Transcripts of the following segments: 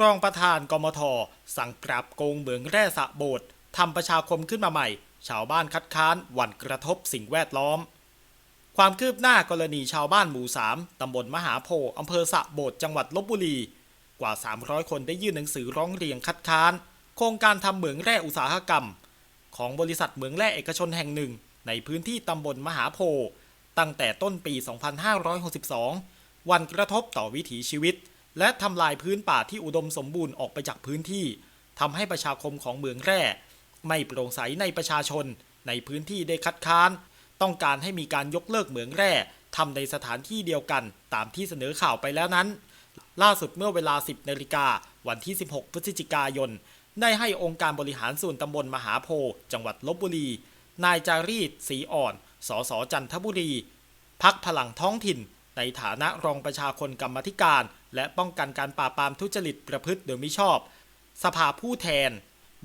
รองประธานกมท สั่งปราบโกงเหมืองแร่สะโบดทำประชาคมขึ้นมาใหม่ ชาวบ้านคัดค้านหวั่นกระทบสิ่งแวดล้อม ความคืบหน้ากรณีชาวบ้านหมู่ 3 ตำบลมหาโพอำเภอสะโบดจังหวัดลบบุรี กว่า 300 คนได้ยื่นหนังสือร้องเรียนคัดค้าน โครงการทำเหมืองแร่อุตสาหกรรม ของบริษัทเหมืองแร่เอกชนแห่งหนึ่ง ในพื้นที่ตำบลมหาโพ ตั้งแต่ต้นปี 2562 วันกระทบต่อวิถีชีวิต และทำลายพื้นป่าที่อุดมสมบูรณ์ออกไปจากพื้นที่ทำให้ประชาคมของเหมืองแร่ ไม่โปร่งใสในประชาชน ในพื้นที่ได้คัดค้าน ต้องการให้มีการยกเลิกเหมืองแร่ทำในสถานที่เดียวกันตามที่เสนอข่าวไปแล้วนั้น ล่าสุดเมื่อเวลา 10นาฬิกาวันที่ 16 พฤศจิกายน ได้ให้องค์การบริหารส่วนตำบลมหาโพจังหวัดลบบุรี นายจารีตศรีอ่อน สสจันทบุรี พักพลังท้องถิ่น ในฐานะรองประชาคนกรรมธิการ และป้องกันการปราบปรามทุจริตประพฤติโดยมิชอบ สภาผู้แทน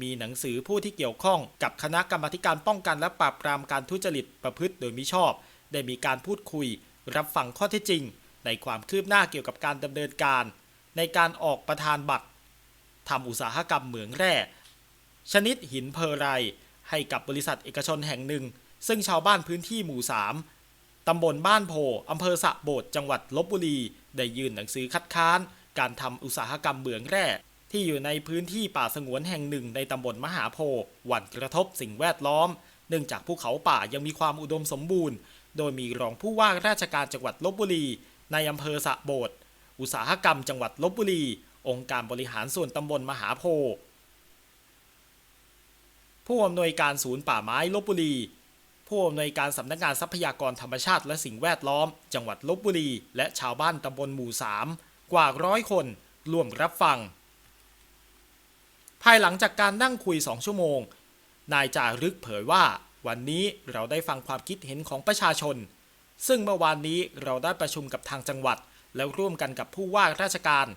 มีหนังสือผู้ที่เกี่ยวข้องกับคณะกรรมการป้องกันและปราบปรามการทุจริตประพฤติโดยมิชอบ ได้มีการพูดคุย รับฟังข้อเท็จจริง ในความคืบหน้าเกี่ยวกับการดำเนินการ ในการออกประธานบัตรทำอุตสาหกรรมเหมืองแร่ ชนิดหินเพอไรให้กับบริษัทเอกชนแห่งหนึ่ง ซึ่งชาวบ้านพื้นที่หมู่ 3 ตำบลบ้านโพอำเภอสะโบดจังหวัดลบบุรี ได้ยื่นหนังสือคัดค้าน การทำอุตสาหกรรมเหมืองแร่ ที่อยู่ในพื้นที่ป่าสงวนแห่งหนึ่งในตำบลมหาโพหวั่นกระทบสิ่งแวดล้อม เนื่องจากภูเขาป่ายังมีความอุดมสมบูรณ์ โดยมีรองผู้ว่าราชการจังหวัดลบบุรี ในอำเภอสะโบดอุตสาหกรรมจังหวัดลบบุรี องค์การบริหารส่วนตำบลมหาโพผู้อำนวยการศูนย์ป่าไม้ลบบุรี ผู้อำนวยการสำนักงานทรัพยากรธรรมชาติและสิ่งแวดล้อม จังหวัดลบบุรี และชาวบ้านตำบลหมู่ 3 กว่าร้อยคนร่วมรับฟัง ภายหลังจากการนั่งคุยสองชั่วโมง นายจารึกเผยว่า วันนี้เราได้ฟังความคิดเห็นของประชาชน ซึ่งเมื่อวานนี้เราได้ประชุมกับทางจังหวัด แล้วร่วมกันกับผู้ว่าราชการ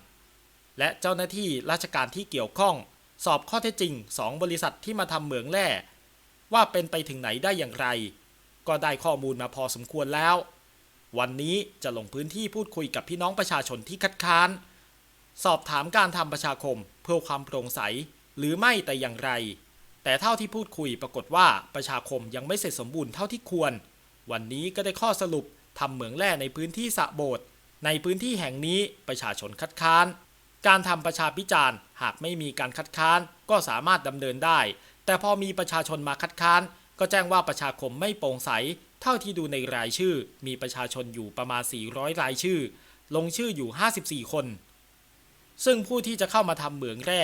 และเจ้าหน้าที่ราชการที่เกี่ยวข้อง สอบข้อเท็จจริง 2 บริษัทที่มาทำเหมืองแร่ ว่าเป็นไปถึงไหนได้อย่างไร ก็ได้ข้อมูลมาพอสมควรแล้ว วันนี้จะลงพื้นที่พูดคุยกับพี่น้องประชาชนที่คัดค้าน สอบถามการทำประชาคมเพื่อความโปร่งใสหรือไม่แต่อย่างไร แต่เท่าที่พูดคุยปรากฏว่าประชาคมยังไม่เสร็จสมบูรณ์เท่าที่ควร วันนี้ก็ได้ข้อสรุปทำเหมืองแร่ในพื้นที่สะโบดในพื้นที่แห่งนี้ประชาชนคัดค้าน การทำประชาพิจารณ์ หากไม่มีการคัดค้านก็สามารถดำเนินได้ แต่พอมีประชาชนมาคัดค้าน ก็แจ้งว่าประชาคมไม่โปร่งใส เท่าที่ดูในรายชื่อ มีประชาชนอยู่ประมาณ 400 รายชื่อ ลงชื่ออยู่ 54 คน ซึ่งผู้ที่จะเข้ามาทำเหมืองแร่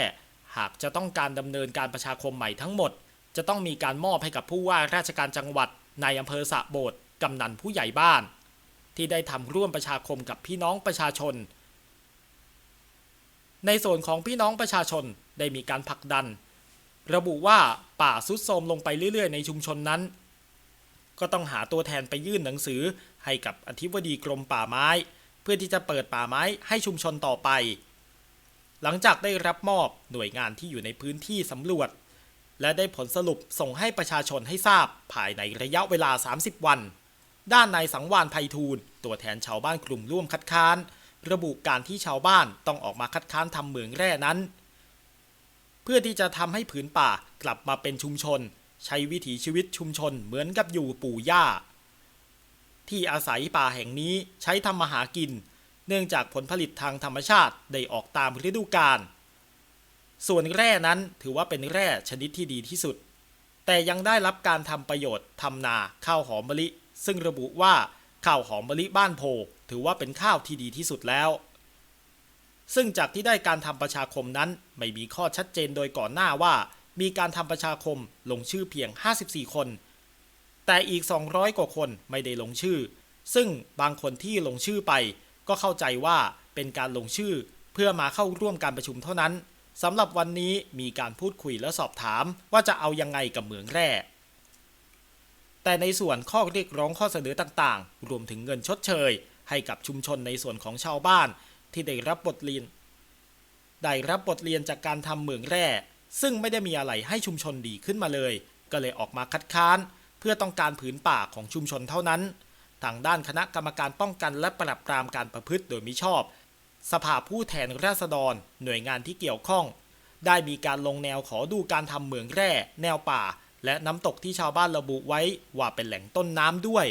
หากจะต้องการดำเนินการประชาคมใหม่ทั้งหมด จะต้องมีการมอบให้กับผู้ว่าราชการจังหวัดในอำเภอสะโบดกำนันผู้ใหญ่บ้าน ที่ได้ทำร่วมประชาคมกับพี่น้องประชาชน ในส่วนของพี่น้องประชาชนได้มีการผลักดัน ระบุว่าป่าสุดโทรมลงไปเรื่อย ๆ ในชุมชนนั้น ก็ต้องหาตัวแทนไปยื่นหนังสือให้กับอธิบดีกรมป่าไม้ เพื่อที่จะเปิดป่าไม้ให้ชุมชนต่อไป หลังจากได้รับมอบหน่วยงานที่อยู่ในพื้นที่สำรวจ และได้ผลสรุปส่งให้ประชาชนให้ทราบภายในระยะเวลา 30 วัน ด้านนายสังวานไพฑูรย์ตัวแทนชาวบ้านกลุ่มร่วมคัดค้าน ระบุการที่ชาวบ้านต้องออกมาคัดค้านทำเหมืองแร่นั้น เพื่อที่จะทำให้ผืนป่ากลับมาเป็นชุมชน ใช้วิถีชีวิตชุมชนเหมือนกับอยู่ปู่ย่า ที่อาศัยป่าแห่งนี้ใช้ทำมาหากิน เนื่องจากผลผลิตทางธรรมชาติได้ออกตามฤดูกาลส่วนแร่นั้นถือว่าเป็นแร่ชนิดที่ดีที่สุด แต่ยังได้รับการทำประโยชน์ทำนาข้าวหอมมะลิ ซึ่งระบุว่าข้าวหอมมะลิบ้านโพถือว่าเป็นข้าวที่ดีที่สุดแล้ว ซึ่งจากที่ได้การทำประชาคมนั้น ไม่มีข้อชัดเจนโดยก่อนหน้าว่า มีการทำประชาคมลงชื่อเพียง 54 คน แต่อีก 200 กว่าคนไม่ได้ลงชื่อ ซึ่งบางคนที่ลงชื่อไป ก็เข้าใจว่าเป็นการลงชื่อ เพื่อมาเข้าร่วมการประชุมเท่านั้นสำหรับวันนี้มีการพูดคุยและสอบถามว่าจะเอายังไงกับเหมืองแร่แต่ในส่วนข้อเรียกร้องข้อเสนอต่างๆ รวมถึงเงินชดเชย ให้กับชุมชนในส่วนของชาวบ้าน ที่ได้รับบทเรียน ได้รับบทเรียนจากการทำเหมืองแร่ ซึ่งไม่ได้มีอะไรให้ชุมชนดีขึ้นมาเลย ก็เลยออกมาคัดค้าน เพื่อต้องการผืนป่าของชุมชนเท่านั้น ทางด้านคณะกรรมการป้องกันและปราบปรามการประพฤติโดยมิชอบ สภาผู้แทนราษฎร หน่วยงานที่เกี่ยวข้อง ได้มีการลงแนวขอดูการทำเหมืองแร่ แนวป่า และน้ำตกที่ชาวบ้านระบุไว้ว่าเป็นแหล่งต้นน้ำด้วย